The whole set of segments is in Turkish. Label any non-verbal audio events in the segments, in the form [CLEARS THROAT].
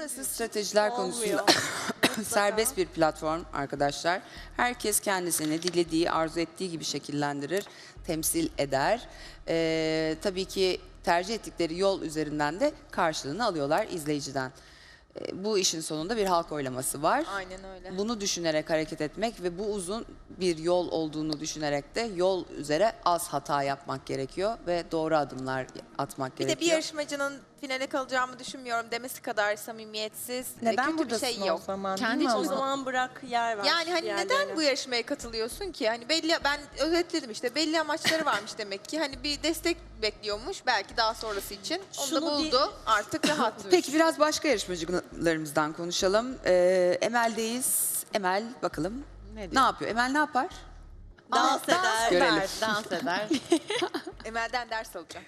Burası stratejiler konusunda [COUGHS] serbest bir platform arkadaşlar. Herkes kendisini dilediği, arzu ettiği gibi şekillendirir, temsil eder. Ee, tabii ki tercih ettikleri yol üzerinden de karşılığını alıyorlar izleyiciden. Ee, bu işin sonunda bir halk oylaması var. Aynen öyle. Bunu düşünerek hareket etmek ve bu uzun bir yol olduğunu düşünerek de yol üzere az hata yapmak gerekiyor ve doğru adımlar atmak Bir gerekiyor. de bir yarışmacının finale kalacağımı düşünmüyorum demesi kadar samimiyetsiz, e, Neden kötü bir buradasın şey o yok. zaman? Kendi değil mi için ama? o zaman bırak yer ver. Yani hani neden bu yarışmaya katılıyorsun ki? Hani belli ben özetledim işte belli amaçları varmış demek ki. Hani bir destek bekliyormuş belki daha sonrası için. Onu Şunu da bir- buldu. Artık [LAUGHS] rahatmış. Peki biraz başka yarışmacılarımızdan konuşalım. Ee, Emel'deyiz. Emel bakalım ne, yapıyor? Emel ne yapar? Dans eder. Görelim. Dans eder. [LAUGHS] Emel'den ders alacak.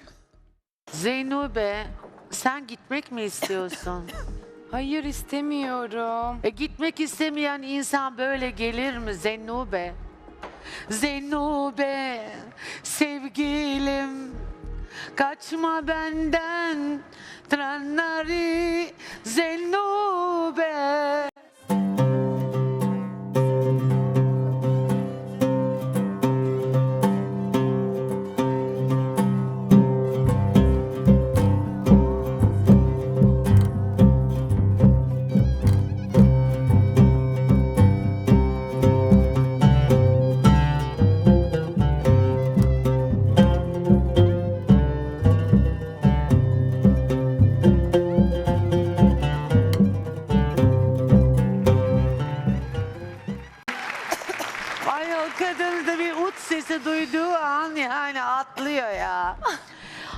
Zeynube, sen gitmek mi istiyorsun? [LAUGHS] Hayır istemiyorum. e gitmek istemeyen insan böyle gelir mi Zeynube? Zeynube, sevgilim, kaçma benden, tranari Zeynube. Ay o kadın da bir ut sesi duyduğu an yani atlıyor ya.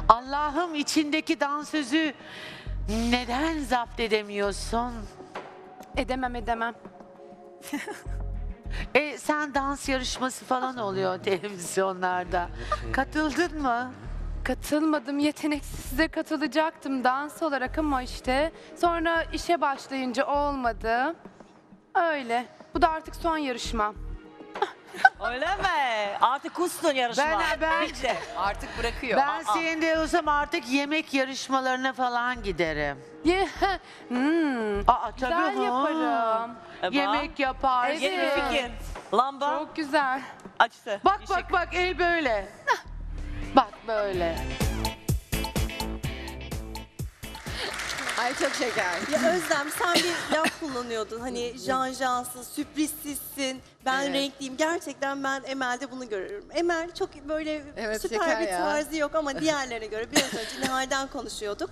Allah'ım içindeki dansözü neden zapt edemiyorsun? Edemem edemem. E sen dans yarışması falan oluyor [LAUGHS] televizyonlarda. Katıldın mı? Katılmadım. Yeteneksizde katılacaktım dans olarak ama işte sonra işe başlayınca olmadı. Öyle. Bu da artık son yarışmam. Öyle mi? Artık kustun yarışma. Ben ben Bitti. Artık bırakıyor. ben senin de olsam artık yemek yarışmalarına falan giderim. Ye [LAUGHS] hmm. Aa Güzel tabii ha. yaparım. E, bak, Yemek yapar. Evet. Yeni bir fikir. Lamba Çok güzel. açtı. Bak Bir bak şey- bak el böyle. bak böyle. Ay çok şeker. Ya Özlem sen bir laf kullanıyordun. Hani jan jansız, sürprizsizsin. Ben Evet. renkliyim. Gerçekten ben Emel'de bunu görüyorum. Emel çok böyle Evet, süper şeker bir ya. tarzı yok ama diğerlerine göre biraz önce Nihal'den konuşuyorduk.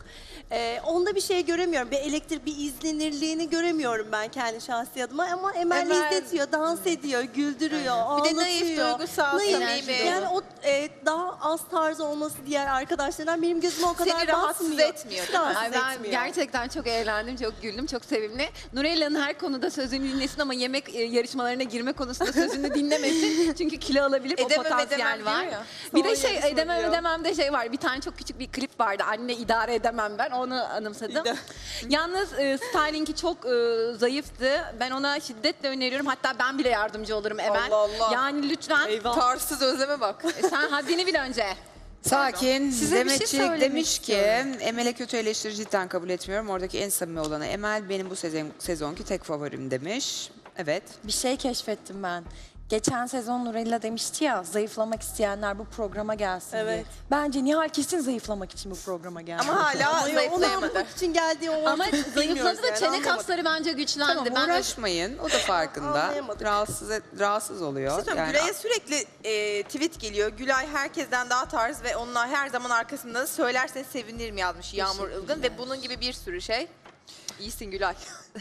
Ee, onda bir şey göremiyorum. Bir elektrik, bir izlenirliğini göremiyorum ben kendi şahsi adıma. Ama Emel, Emel- izletiyor, dans ediyor, güldürüyor, Bir ağlatıyor. de naif, duygusal, Naif. samimi. Yani o e, daha az tarzı olması diğer arkadaşlarından benim gözüme o kadar Seni rahatsız basmıyor. etmiyor, değil mi? Rahatsız Ay ben etmiyor. gerçekten çok eğlendim, çok güldüm, çok sevimli. Nurella'nın her konuda sözünü dinlesin ama yemek e, yarışmalarına girme konusunda sözünü dinlemesin. [LAUGHS] Çünkü kilo alabilir, o Edemem, potansiyel edemem var. diyor ya. Bir de şey yarışma edemem diyor. edemem de şey var. Bir tane çok küçük bir klip vardı. Anne idare edemem ben. Onu anımsadım. [LAUGHS] Yalnız e, stylingi çok e, zayıftı. Ben ona şiddetle öneriyorum. Hatta ben bile yardımcı olurum Emel. Allah Allah. Yani lütfen Tarsız özleme bak. Sen haddini bil önce. Sakin. Size bir şey Demetçik söylemek demiş ki. Emel'e kötü eleştiri cidden kabul etmiyorum. Oradaki en samimi olanı Emel benim bu sezon, sezonki tek favorim demiş. Evet. Bir şey keşfettim ben. Geçen sezon Nurella demişti ya zayıflamak isteyenler bu programa gelsin diye. Evet. Bence Nihal kesin zayıflamak için bu programa geldi. Ama hala onu zayıflayamadı. anlamak için geldiği o Ama [LAUGHS] zayıfladı da yani, çene anlamadım. kasları bence güçlendi. Tamam ben uğraşmayın. O da farkında. Anlayamadık. rahatsız et- rahatsız oluyor. Şey Yani- Gülay'a sürekli e, tweet geliyor. Gülay herkesten daha tarz ve onunla her zaman arkasında söylersen sevinirim yazmış Yağmur Ilgın ve bunun gibi bir sürü şey. İyisin Gülay.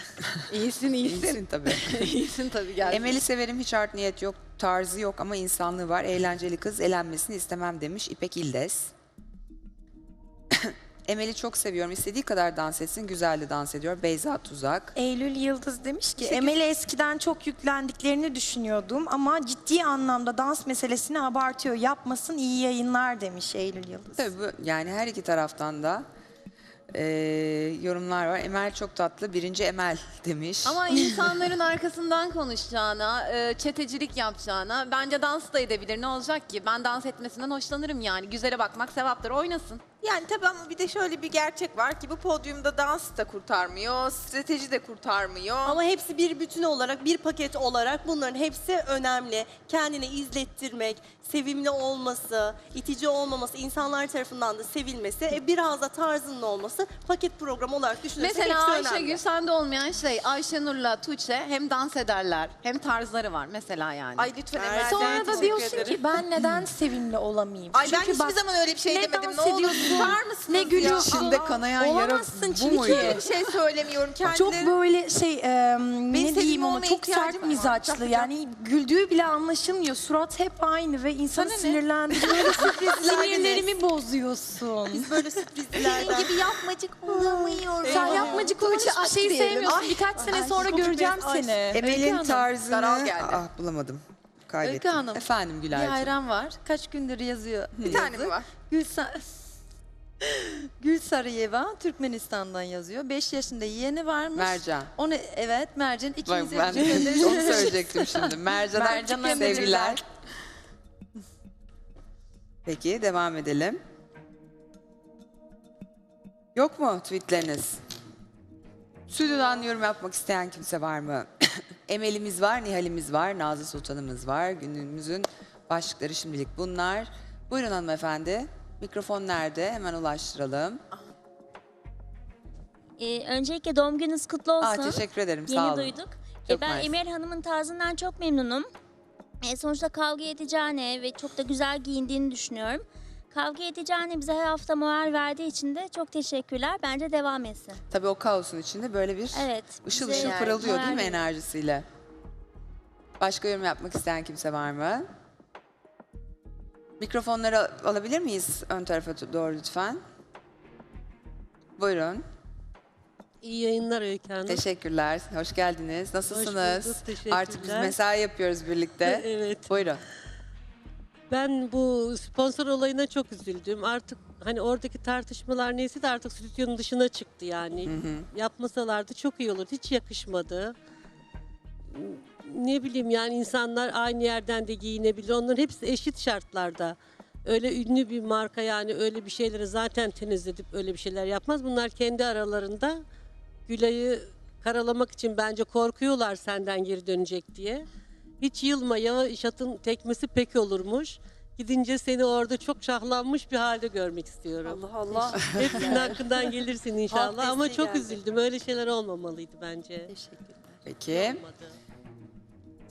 [LAUGHS] iyisin iyisin. İyisin tabii. [LAUGHS] iyisin tabii gel. Emel'i severim hiç art niyet yok. Tarzı yok ama insanlığı var. Eğlenceli kız elenmesini istemem demiş İpek İldes. [COUGHS] Emel'i çok seviyorum. İstediği kadar dans etsin. Güzel de dans ediyor. Beyza Tuzak. Eylül Yıldız demiş ki Emel'e eskiden çok yüklendiklerini düşünüyordum ama ciddi anlamda dans meselesini abartıyor. Yapmasın iyi yayınlar demiş Eylül Yıldız. Tabii bu, yani her iki taraftan da eee, yorumlar var. Emel çok tatlı. Birinci Emel demiş. Ama [LAUGHS] insanların arkasından konuşacağına, e, çetecilik yapacağına bence dans da edebilir. Ne olacak ki? Ben dans etmesinden hoşlanırım yani. Güzele bakmak sevaptır. Oynasın. Yani tabii ama bir de şöyle bir gerçek var ki bu podyumda dans da kurtarmıyor, strateji de kurtarmıyor. Ama hepsi bir bütün olarak, bir paket olarak bunların hepsi önemli. Kendini izlettirmek, sevimli olması, itici olmaması, insanlar tarafından da sevilmesi, e, biraz da tarzının olması paket program olarak düşünürsek Mesela hepsi önemli. Ayşegül sende olmayan şey Ayşenur'la Tuğçe hem dans ederler hem tarzları var mesela yani. Ay lütfen? Emel Sonra da diyorsun ederim. ki ben neden sevimli olamayayım? Ay ben Çünkü hiçbir bak, zaman öyle bir şey ne demedim. dans Ne olur ediyorsun, tutar mısınız ne ya? gülüyorsun. İçinde kanayan yara Olamazsın bu çünkü. mu Öyle ya? bir şey söylemiyorum. Kendileri... Çok böyle şey e, ne sevimli diyeyim ona olmaya çok ihtiyacım sert var. mizaçlı yani güldüğü bile anlaşılmıyor. Surat hep aynı ve insanı Sana ne? sinirlendiriyor. Sinirlerimi bozuyorsun. Biz böyle sürprizlerden. gibi yapmacık olamıyorum. Sen yapmacık olan hiçbir şeyi sevmiyorsun. Birkaç sene sonra göreceğim seni. Emel'in Daral tarzını... geldi. Ah bulamadım. Kaybettim. Öykü Hanım, Efendim Bir Gülay'cığım. hayran var. Kaç gündür yazıyor. Bir tane mi var? Gül, Sa- Gül Sarıyeva Türkmenistan'dan yazıyor. 5 yaşında yeğeni varmış. Mercan. Onu evet Mercan Bak ikinize ben [LAUGHS] onu [LAUGHS] söyleyecektim şimdi. Mercan'a Mercan'a sevgiler. Peki devam edelim. Yok mu tweetleriniz? Stüdyodan yorum yapmak isteyen kimse var mı? [CLEARS THROAT] Emel'imiz var, Nihal'imiz var, Nazlı Sultan'ımız var. Günümüzün başlıkları şimdilik bunlar. Buyurun hanımefendi. Mikrofon nerede? Hemen ulaştıralım. Ee, öncelikle doğum gününüz kutlu olsun. Aa, teşekkür ederim. Yeni Sağ olun. duyduk. Çok Ee, ben nice. Emel Hanım'ın tarzından çok memnunum. Ee, sonuçta kavga edeceğine ve çok da güzel giyindiğini düşünüyorum. Kavga edeceğine bize her hafta moral verdiği için de çok teşekkürler. Bence devam etsin. Tabii o kaosun içinde böyle bir Evet. ışıl bize ışıl yani pırıldıyor değil mi moral enerjisiyle? Başka yorum yapmak isteyen kimse var mı? Mikrofonları al- alabilir miyiz ön tarafa t- doğru lütfen? Buyurun. İyi yayınlar Öykü Hanım. Teşekkürler. Hoş geldiniz. Nasılsınız? bulduk, teşekkürler. Artık biz mesai yapıyoruz birlikte. [LAUGHS] evet. Buyurun. Ben bu sponsor olayına çok üzüldüm. Artık hani oradaki tartışmalar neyse de artık stüdyonun dışına çıktı yani. Yapmasalardı çok iyi olur. Hiç yakışmadı. Ne bileyim yani insanlar aynı yerden de giyinebilir. Onların hepsi eşit şartlarda. Öyle ünlü bir marka yani öyle bir şeyleri zaten teniz edip öyle bir şeyler yapmaz. Bunlar kendi aralarında Gülay'ı karalamak için bence korkuyorlar senden geri dönecek diye. Hiç yılma yavaş atın tekmesi pek olurmuş. Gidince seni orada çok şahlanmış bir halde görmek istiyorum. Allah Allah. Hepsinin hakkından gelirsin inşallah ama desteği çok geldi. üzüldüm. Öyle şeyler olmamalıydı bence. Teşekkürler. Peki. Olmadı.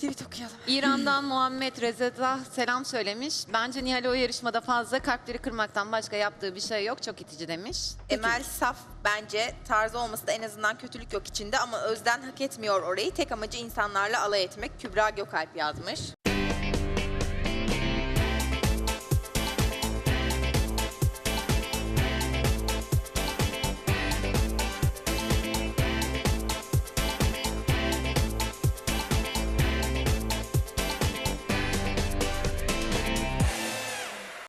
Tweet okuyalım. İran'dan Muhammed Rezeda selam söylemiş. Bence Nihal o yarışmada fazla kalpleri kırmaktan başka yaptığı bir şey yok. Çok itici demiş. Emel saf bence tarzı olması da en azından kötülük yok içinde ama Özden hak etmiyor orayı. Tek amacı insanlarla alay etmek. Kübra Gökalp yazmış.